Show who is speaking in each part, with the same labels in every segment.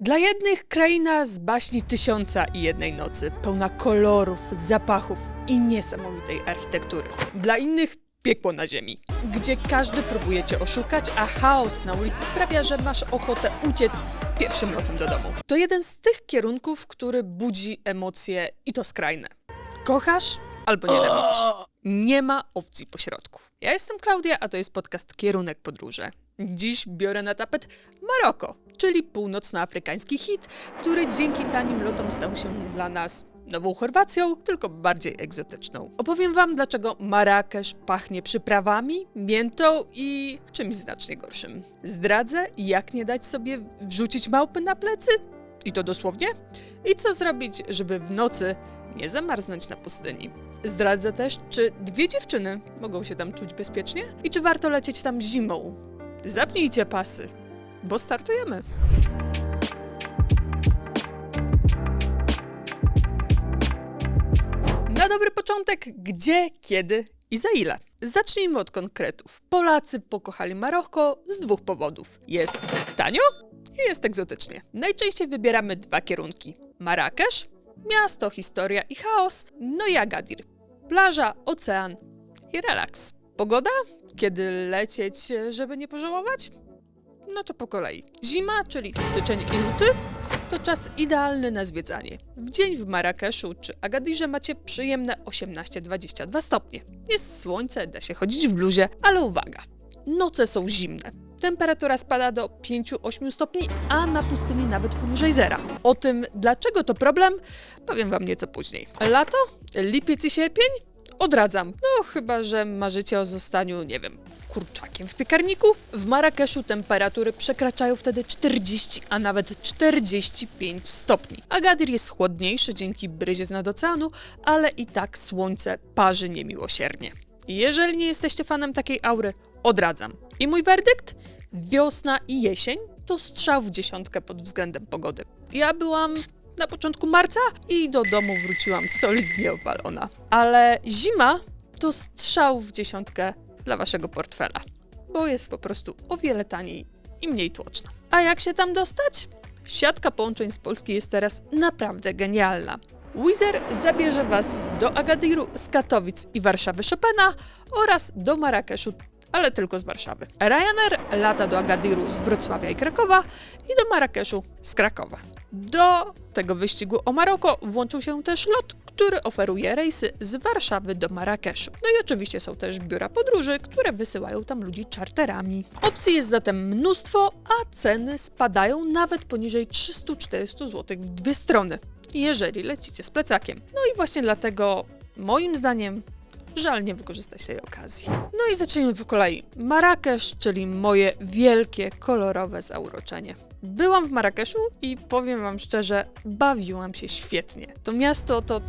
Speaker 1: Dla jednych kraina z baśni Tysiąca i Jednej Nocy, pełna kolorów, zapachów i niesamowitej architektury. Dla innych piekło na ziemi, gdzie każdy próbuje cię oszukać, a chaos na ulicy sprawia, że masz ochotę uciec pierwszym lotem do domu. To jeden z tych kierunków, który budzi emocje i to skrajne. Kochasz albo nienawidzisz. Nie ma opcji pośrodku. Ja jestem Klaudia, a to jest podcast Kierunek Podróże. Dziś biorę na tapet Maroko, czyli północnoafrykański hit, który dzięki tanim lotom stał się dla nas nową Chorwacją, tylko bardziej egzotyczną. Opowiem wam, dlaczego Marrakesz pachnie przyprawami, miętą i czymś znacznie gorszym. Zdradzę, jak nie dać sobie wrzucić małpy na plecy, i to dosłownie, i co zrobić, żeby w nocy nie zamarznąć na pustyni. Zdradzę też, czy dwie dziewczyny mogą się tam czuć bezpiecznie i czy warto lecieć tam zimą. Zapnijcie pasy, bo startujemy. Na dobry początek, gdzie, kiedy i za ile? Zacznijmy od konkretów. Polacy pokochali Maroko z dwóch powodów. Jest tanio i jest egzotycznie. Najczęściej wybieramy dwa kierunki. Marrakesz, miasto, historia i chaos, no i Agadir. Plaża, ocean i relaks. Pogoda? Kiedy lecieć, żeby nie pożałować? No to po kolei. Zima, czyli styczeń i luty, to czas idealny na zwiedzanie. W dzień w Marrakeszu czy Agadirze macie przyjemne 18-22 stopnie. Jest słońce, da się chodzić w bluzie, ale uwaga, noce są zimne. Temperatura spada do 5-8 stopni, a na pustyni nawet poniżej zera. O tym, dlaczego to problem, powiem wam nieco później. Lato? Lipiec i sierpień? Odradzam. No, chyba, że marzycie o zostaniu, nie wiem, kurczakiem w piekarniku. W Marrakeszu temperatury przekraczają wtedy 40, a nawet 45 stopni. Agadir jest chłodniejszy dzięki bryzie z nad oceanu, ale i tak słońce parzy niemiłosiernie. Jeżeli nie jesteście fanem takiej aury, odradzam. I mój werdykt? Wiosna i jesień to strzał w dziesiątkę pod względem pogody. Ja byłam na początku marca i do domu wróciłam solidnie opalona. Ale zima to strzał w dziesiątkę dla waszego portfela, bo jest po prostu o wiele taniej i mniej tłoczna. A jak się tam dostać? Siatka połączeń z Polski jest teraz naprawdę genialna. Wizer zabierze Was do Agadiru z Katowic i Warszawy Chopina oraz do Marrakeszu, ale tylko z Warszawy. Ryanair lata do Agadiru z Wrocławia i Krakowa i do Marrakeszu z Krakowa. Do tego wyścigu o Maroko włączył się też lot, który oferuje rejsy z Warszawy do Marrakeszu. No i oczywiście są też biura podróży, które wysyłają tam ludzi czarterami. Opcji jest zatem mnóstwo, a ceny spadają nawet poniżej 300-400 zł w dwie strony, jeżeli lecicie z plecakiem. No i właśnie dlatego, moim zdaniem, Żal nie wykorzystać tej okazji. No i zacznijmy po kolei. Marrakesz, czyli moje wielkie, kolorowe zauroczenie. Byłam w Marrakeszu i powiem wam szczerze, bawiłam się świetnie. To miasto to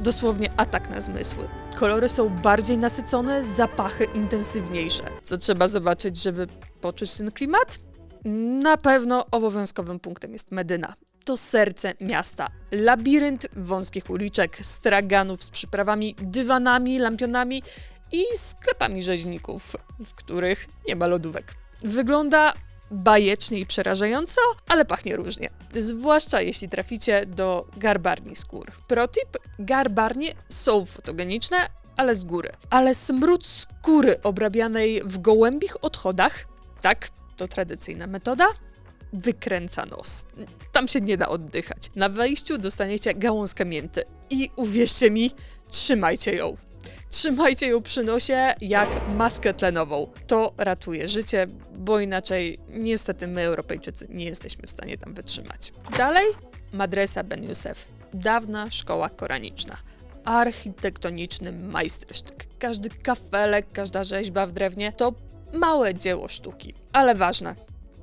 Speaker 1: dosłownie atak na zmysły. Kolory są bardziej nasycone, zapachy intensywniejsze. Co trzeba zobaczyć, żeby poczuć ten klimat? Na pewno obowiązkowym punktem jest Medyna. To serce miasta. Labirynt wąskich uliczek, straganów z przyprawami, dywanami, lampionami i sklepami rzeźników, w których nie ma lodówek. Wygląda bajecznie i przerażająco, ale pachnie różnie. Zwłaszcza jeśli traficie do garbarni skór. Protip, garbarnie są fotogeniczne, ale z góry. Ale smród skóry obrabianej w gołębich odchodach, tak, to tradycyjna metoda, wykręca nos. Tam się nie da oddychać. Na wejściu dostaniecie gałązkę mięty i uwierzcie mi, trzymajcie ją. Trzymajcie ją przy nosie jak maskę tlenową. To ratuje życie, bo inaczej niestety my, Europejczycy, nie jesteśmy w stanie tam wytrzymać. Dalej, Madresa Ben Youssef. Dawna szkoła koraniczna. Architektoniczny majstersztyk. Każdy kafelek, każda rzeźba w drewnie to małe dzieło sztuki, ale ważne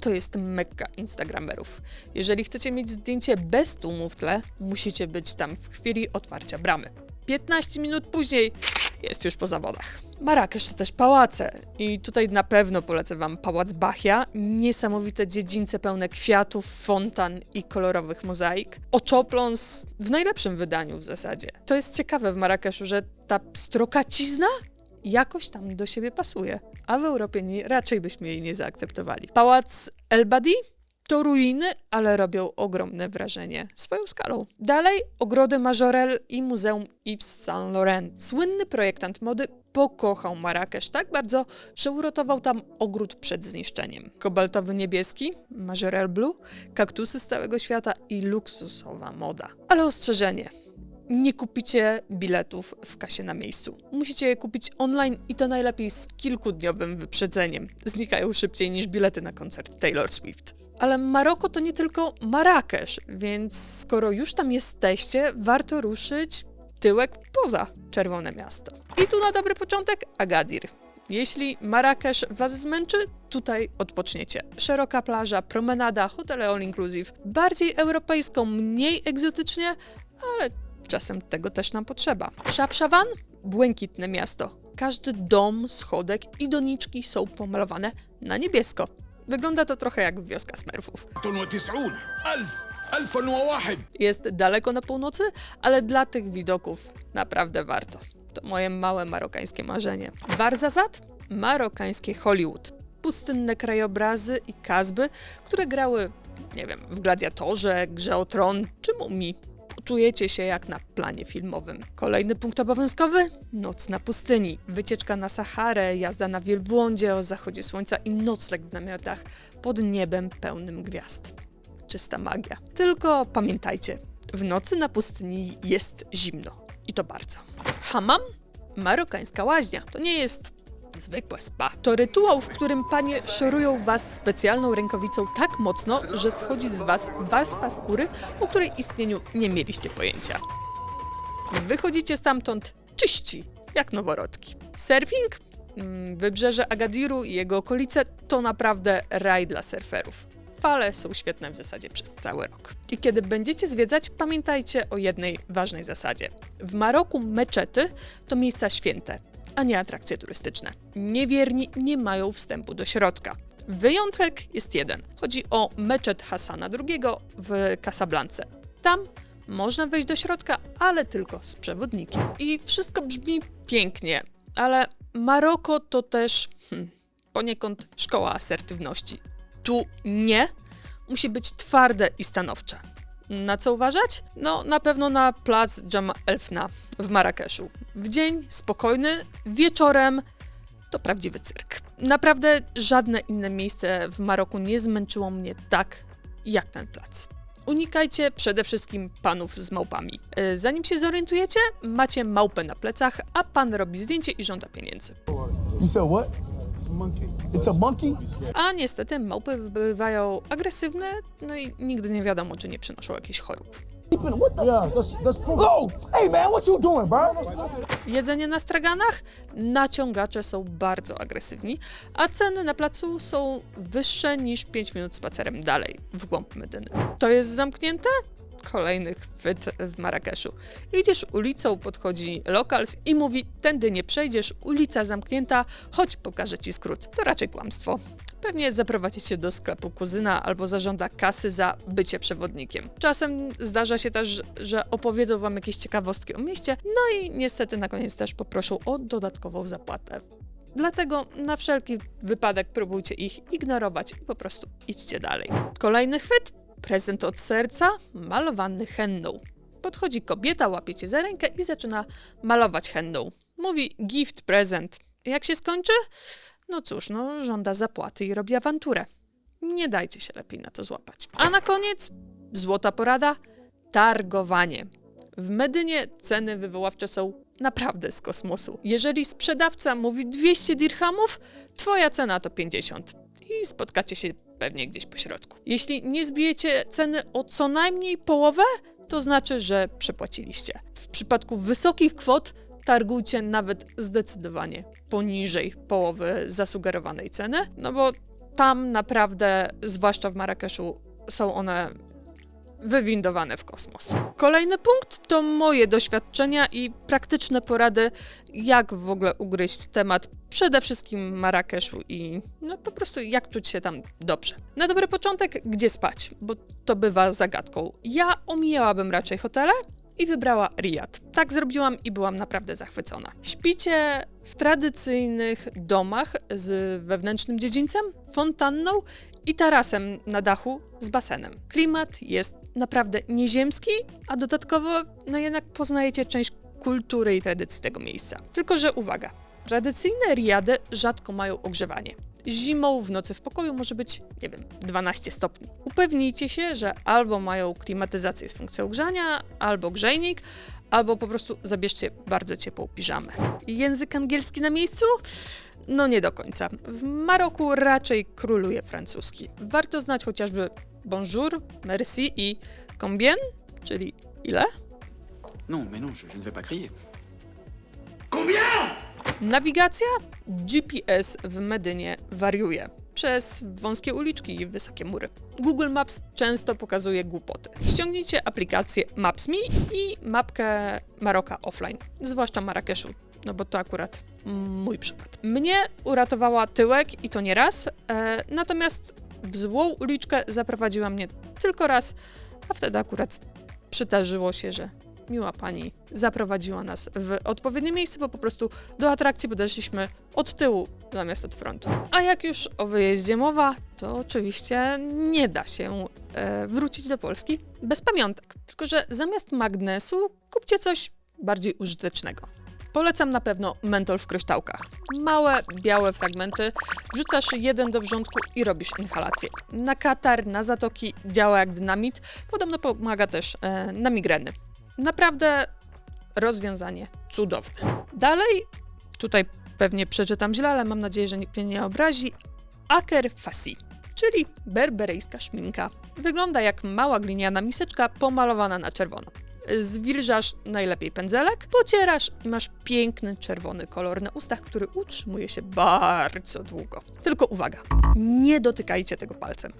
Speaker 1: to jest mekka instagramerów. Jeżeli chcecie mieć zdjęcie bez tłumu w tle, musicie być tam w chwili otwarcia bramy. 15 minut później jest już po zawodach. Marrakesz to też pałace i tutaj na pewno polecę wam Pałac Bachia, niesamowite dziedzińce pełne kwiatów, fontan i kolorowych mozaik. Oczopląs w najlepszym wydaniu w zasadzie. To jest ciekawe w Marrakeszu, że ta pstrokacizna jakoś tam do siebie pasuje, a w Europie nie, raczej byśmy jej nie zaakceptowali. Pałac El Badi To ruiny, ale robią ogromne wrażenie swoją skalą. Dalej ogrody Majorel i Muzeum Yves Saint Laurent. Słynny projektant mody pokochał Marrakesz tak bardzo, że uratował tam ogród przed zniszczeniem. Kobaltowy niebieski, Majorel Blue, kaktusy z całego świata i luksusowa moda. Ale ostrzeżenie. Nie kupicie biletów w kasie na miejscu. Musicie je kupić online i to najlepiej z kilkudniowym wyprzedzeniem. Znikają szybciej niż bilety na koncert Taylor Swift. Ale Maroko to nie tylko Marrakesz, więc skoro już tam jesteście, warto ruszyć tyłek poza Czerwone Miasto. I tu na dobry początek Agadir. Jeśli Marrakesz Was zmęczy, tutaj odpoczniecie. Szeroka plaża, promenada, hotele all inclusive. Bardziej europejsko, mniej egzotycznie, ale Czasem tego też nam potrzeba. Szabszawan? Błękitne miasto. Każdy dom, schodek i doniczki są pomalowane na niebiesko. Wygląda to trochę jak wioska smerfów. Jest daleko na północy, ale dla tych widoków naprawdę warto. To moje małe marokańskie marzenie. Barzazat? Marokańskie Hollywood. Pustynne krajobrazy i kazby, które grały, nie wiem, w Gladiatorze, Grze o Tron czy Mumii. Czujecie się jak na planie filmowym. Kolejny punkt obowiązkowy? Noc na pustyni. Wycieczka na Saharę, jazda na wielbłądzie o zachodzie słońca i nocleg w namiotach pod niebem pełnym gwiazd czysta magia. Tylko pamiętajcie, w nocy na pustyni jest zimno. I to bardzo. Hammam? Marokańska łaźnia. To nie jest zwykłe spa. To rytuał, w którym panie szorują was specjalną rękawicą tak mocno, że schodzi z was warstwa skóry, o której istnieniu nie mieliście pojęcia. Wychodzicie stamtąd czyści, jak noworodki. Surfing? Mm, Wybrzeże Agadiru i jego okolice to naprawdę raj dla surferów. Fale są świetne w zasadzie przez cały rok. I kiedy będziecie zwiedzać, pamiętajcie o jednej ważnej zasadzie. W Maroku meczety to miejsca święte, a nie atrakcje turystyczne. Niewierni nie mają wstępu do środka. Wyjątek jest jeden. Chodzi o meczet Hasana II w Casablance. Tam można wejść do środka, ale tylko z przewodnikiem. I wszystko brzmi pięknie, ale Maroko to też hmm, poniekąd szkoła asertywności. Tu nie musi być twarde i stanowcze. Na co uważać? No, na pewno na plac Jama Elfna w Marrakeszu. W dzień spokojny, wieczorem to prawdziwy cyrk. Naprawdę żadne inne miejsce w Maroku nie zmęczyło mnie tak jak ten plac. Unikajcie przede wszystkim panów z małpami. E, Zanim się zorientujecie, macie małpę na plecach, a pan robi zdjęcie i żąda pieniędzy.
Speaker 2: You said what? It's a monkey.
Speaker 1: A niestety małpy bywają agresywne, no i nigdy nie wiadomo, czy nie przynoszą jakichś chorób.
Speaker 2: What the? Yeah, that's that's Oh, hey man, what you doing, bro?
Speaker 1: Jedzenie na straganach? Naciągacze są bardzo agresywni, a ceny na placu są wyższe niż 5 minut spacerem dalej, w głąb Medyny. To jest zamknięte? Kolejny chwyt w Marrakeszu. Idziesz ulicą, podchodzi lokals i mówi, tędy nie przejdziesz, ulica zamknięta, chodź pokażę ci skrót. To raczej kłamstwo. Pewnie zaprowadzi cię do sklepu kuzyna albo zażąda kasy za bycie przewodnikiem. Czasem zdarza się też, że opowiedzą wam jakieś ciekawostki o mieście, no i niestety na koniec też poproszą o dodatkową zapłatę. Dlatego na wszelki wypadek próbujcie ich ignorować i po prostu idźcie dalej. Kolejny chwyt? Prezent od serca, malowany henną. Podchodzi kobieta, łapie cię za rękę i zaczyna malować henną. Mówi gift present. Jak się skończy? No cóż, no żąda zapłaty i robi awanturę. Nie dajcie się lepiej na to złapać. A na koniec złota porada targowanie. W Medynie ceny wywoławcze są naprawdę z kosmosu. Jeżeli sprzedawca mówi 200 dirhamów, twoja cena to 50 i spotkacie się pewnie gdzieś po środku. Jeśli nie zbijecie ceny o co najmniej połowę, to znaczy, że przepłaciliście. W przypadku wysokich kwot targujcie nawet zdecydowanie poniżej połowy zasugerowanej ceny, no bo tam naprawdę, zwłaszcza w Marrakeszu, są one wywindowane w kosmos. Kolejny punkt to moje doświadczenia i praktyczne porady, jak w ogóle ugryźć temat przede wszystkim Marrakeszu i no po prostu jak czuć się tam dobrze. Na dobry początek, gdzie spać, bo to bywa zagadką. Ja omijałabym raczej hotele, i wybrała Riyad. Tak zrobiłam i byłam naprawdę zachwycona. Śpicie w tradycyjnych domach z wewnętrznym dziedzińcem, fontanną i tarasem na dachu z basenem. Klimat jest naprawdę nieziemski, a dodatkowo no jednak poznajecie część kultury i tradycji tego miejsca. Tylko, że uwaga, tradycyjne riady rzadko mają ogrzewanie. Zimą w nocy w pokoju może być, nie wiem, 12 stopni. Upewnijcie się, że albo mają klimatyzację z funkcją grzania, albo grzejnik, albo po prostu zabierzcie bardzo ciepłą piżamę. Język angielski na miejscu? No nie do końca. W Maroku raczej króluje francuski. Warto znać chociażby bonjour, merci i combien, czyli ile?
Speaker 3: Non, mais non, je, je ne vais pas crier.
Speaker 1: Nawigacja? GPS w Medynie wariuje przez wąskie uliczki i wysokie mury. Google Maps często pokazuje głupoty. Ściągnijcie aplikację Maps.me i mapkę Maroka offline, zwłaszcza Marrakeszu, no bo to akurat mój przykład. Mnie uratowała tyłek i to nie raz, e, natomiast w złą uliczkę zaprowadziła mnie tylko raz, a wtedy akurat przydarzyło się, że miła pani zaprowadziła nas w odpowiednie miejsce, bo po prostu do atrakcji podeszliśmy od tyłu zamiast od frontu. A jak już o wyjeździe mowa, to oczywiście nie da się e, wrócić do Polski bez pamiątek. Tylko, że zamiast magnesu kupcie coś bardziej użytecznego. Polecam na pewno mentol w kryształkach. Małe, białe fragmenty, wrzucasz jeden do wrzątku i robisz inhalację. Na katar, na zatoki działa jak dynamit, podobno pomaga też e, na migreny. Naprawdę rozwiązanie cudowne. Dalej, tutaj pewnie przeczytam źle, ale mam nadzieję, że nikt mnie nie obrazi. Aker Fassi, czyli berberyjska szminka. Wygląda jak mała gliniana miseczka pomalowana na czerwono. Zwilżasz najlepiej pędzelek, pocierasz i masz piękny czerwony kolor na ustach, który utrzymuje się bardzo długo. Tylko uwaga, nie dotykajcie tego palcem.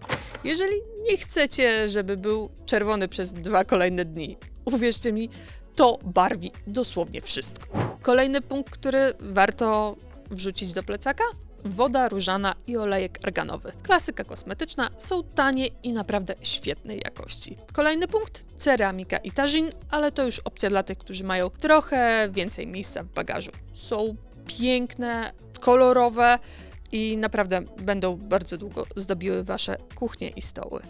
Speaker 1: Jeżeli nie chcecie, żeby był czerwony przez dwa kolejne dni, uwierzcie mi, to barwi dosłownie wszystko. Kolejny punkt, który warto wrzucić do plecaka? Woda różana i olejek arganowy. Klasyka kosmetyczna, są tanie i naprawdę świetnej jakości. Kolejny punkt ceramika i tażin, ale to już opcja dla tych, którzy mają trochę więcej miejsca w bagażu. Są piękne, kolorowe i naprawdę będą bardzo długo zdobiły wasze kuchnie i stoły.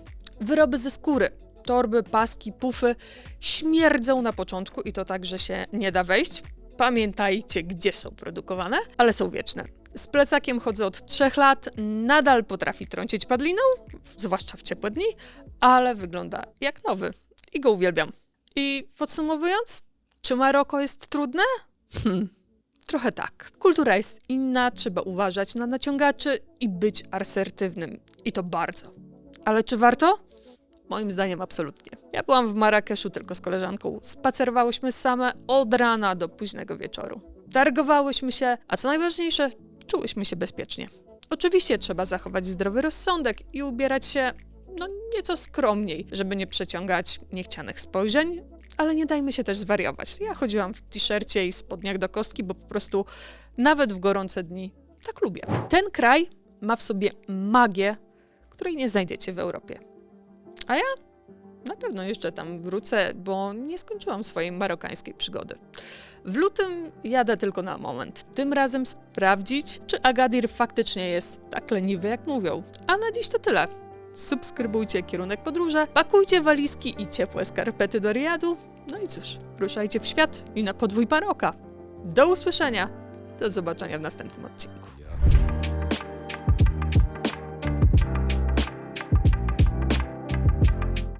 Speaker 1: Wyroby ze skóry. Torby, paski, pufy śmierdzą na początku i to tak, że się nie da wejść. Pamiętajcie, gdzie są produkowane, ale są wieczne. Z plecakiem chodzę od trzech lat, nadal potrafi trącić padliną, zwłaszcza w ciepłe dni, ale wygląda jak nowy i go uwielbiam. I podsumowując, czy Maroko jest trudne? Hmm, trochę tak. Kultura jest inna, trzeba uważać na naciągaczy i być asertywnym. I to bardzo. Ale czy warto? Moim zdaniem absolutnie. Ja byłam w Marrakeszu tylko z koleżanką. Spacerowałyśmy same od rana do późnego wieczoru. Targowałyśmy się, a co najważniejsze, czułyśmy się bezpiecznie. Oczywiście trzeba zachować zdrowy rozsądek i ubierać się no nieco skromniej, żeby nie przeciągać niechcianych spojrzeń, ale nie dajmy się też zwariować. Ja chodziłam w t-shircie i spodniach do kostki, bo po prostu nawet w gorące dni tak lubię. Ten kraj ma w sobie magię, której nie znajdziecie w Europie. A ja na pewno jeszcze tam wrócę, bo nie skończyłam swojej marokańskiej przygody. W lutym jadę tylko na moment. Tym razem sprawdzić, czy Agadir faktycznie jest tak leniwy, jak mówią. A na dziś to tyle. Subskrybujcie kierunek podróże, pakujcie walizki i ciepłe skarpety do Riadu. No i cóż, ruszajcie w świat i na podwój Maroka. Do usłyszenia. Do zobaczenia w następnym odcinku.